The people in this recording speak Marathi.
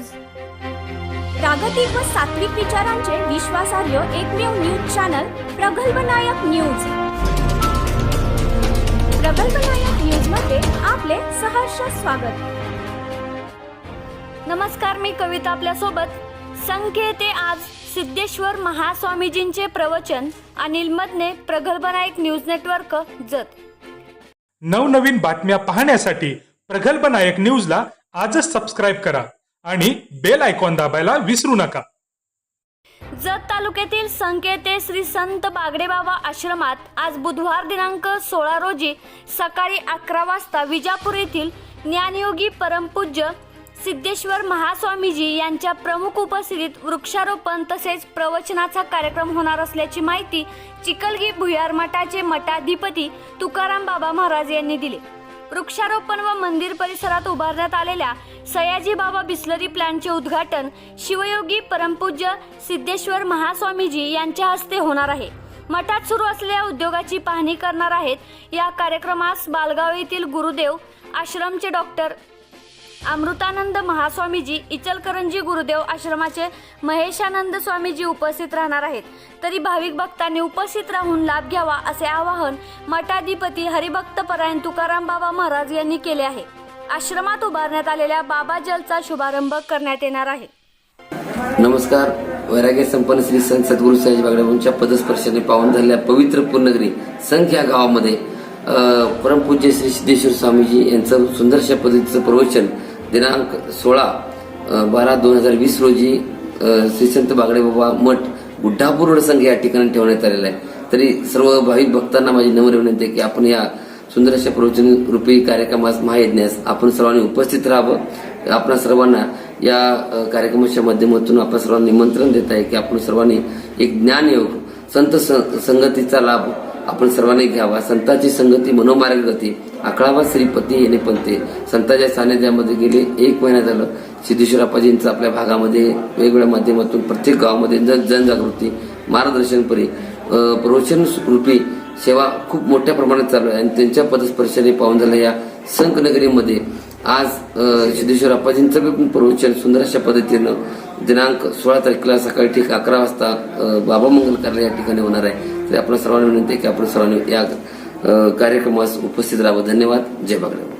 News. प्रागतिक व सात्विक विचारांचे विश्वासार्ह एकमेव news channel Pragalbhanayak news. Pragalbhanayak न्यूजमध्ये आपले सहर्ष स्वागत. नमस्कार मी कविता आपल्यासोबत संख्ये ते आज. सिद्धेश्वर महास्वामीजींचे प्रवचन अनिल मदने प्रगल्भनायक न्यूज नेटवर्क जत. नवनवीन बातम्या पाहण्यासाठी प्रगल्भ नायक न्यूजला आजच सबस्क्राईब करा. आणि बेल आयकॉन दाबायला विसरू नका. जत तालुक्यातील संकेते श्री संत बागडेबाबा आश्रमात आज बुधवार दिनांक सोळा रोजी सकाळी अकरा वाजता विजापूर येथील ज्ञानयोगी परमपूज्य सिद्धेश्वर महास्वामीजी यांच्या प्रमुख उपस्थितीत वृक्षारोपण तसेच प्रवचनाचा कार्यक्रम होणार असल्याची माहिती चिकलगी भुयार मठाचे मठाधिपती तुकाराम बाबा महाराज यांनी दिली. वृक्षारोपण व मंदिर परिसरात उभारण्यात आलेल्या सयाजी बाबा बिस्लरी प्लॅनचे उद्घाटन शिवयोगी परमपूज्य सिद्धेश्वर महास्वामीजी यांच्या हस्ते होणार आहे. मठात सुरू असलेल्या उद्योगाची पाहणी करणार आहेत या कार्यक्रमास बालगाव येथील गुरुदेव आश्रमचे डॉक्टर अमृतानंद महास्वामीजी इचलकरंजी गुरुदेव आश्रमाचे महेशानंद स्वामीजी उपस्थित राहणार आहेत. तरी भाविक भक्तांनी उपस्थित राहून लाभ घ्यावा असे आवाहन मठाधिपती हरिभक्त परायण तुकाराम बाबा महाराज यांनी केले आहे. आश्रमात उभारण्यात आलेल्या बाबा जलचा शुभारंभ करण्यात येणार आहे. नमस्कार. वैराग्य संपन्न श्री संत सद्गुरु साहेब बागडेबांच्या पदस्पर्शाने पावन झालेल्या पवित्र पुनगरी संख या गावामध्ये परमपूज्य श्री सिद्धेश्वर स्वामीजी यांचं सुंदरशा पद्धतीचं प्रवचन दिनांक सोळा बारा दोन हजार वीस रोजी श्रीसंत बागडे बाबा मठ गुड्डापूर रोड संघ या ठिकाणी ठेवण्यात आलेला आहे. तरी सर्व भाविक भक्तांना माझी नम्र विनंती आहे की आपण या सुंदर अशा प्रवचन रूपी कार्यक्रमास महायज्ञास आपण सर्वांनी उपस्थित राहावं. आपण सर्वांना या कार्यक्रमाच्या माध्यमातून आपण सर्वांना निमंत्रण देत आहे की आपण सर्वांनी एक ज्ञानयोग संत संगतीचा लाभ आपण सर्वांनी घ्यावा. संताची संगती मनोमार्ग गती आकळावा श्रीपती येणे पंते संतांच्या सानिध्यामध्ये गेले एक महिना झालं. सिद्धेश्वर अप्पाजींचं आपल्या भागामध्ये वेगवेगळ्या माध्यमातून प्रत्येक गावामध्ये जन जनजागृती मार्गदर्शनपरी अ, प्रवचन रूपी सेवा खूप मोठ्या प्रमाणात चालू आहे आणि त्यांच्या पदस्पर्शाने पाहून झाल्या या संकनगरीमध्ये. आज सिद्धेश्वर अप्पाजींचं पण प्रवचन सुंदर अशा पद्धतीनं दिनांक सोळा तारखेला सकाळी ठीक अकरा वाजता बाबा मंगल कार्यालय या ठिकाणी होणार आहे. तरी आपण सर्वांना विनंती आहे की आपण सर्वांनी या कार्यक्रमास उपस्थित राहावं. धन्यवाद. जय बागडे.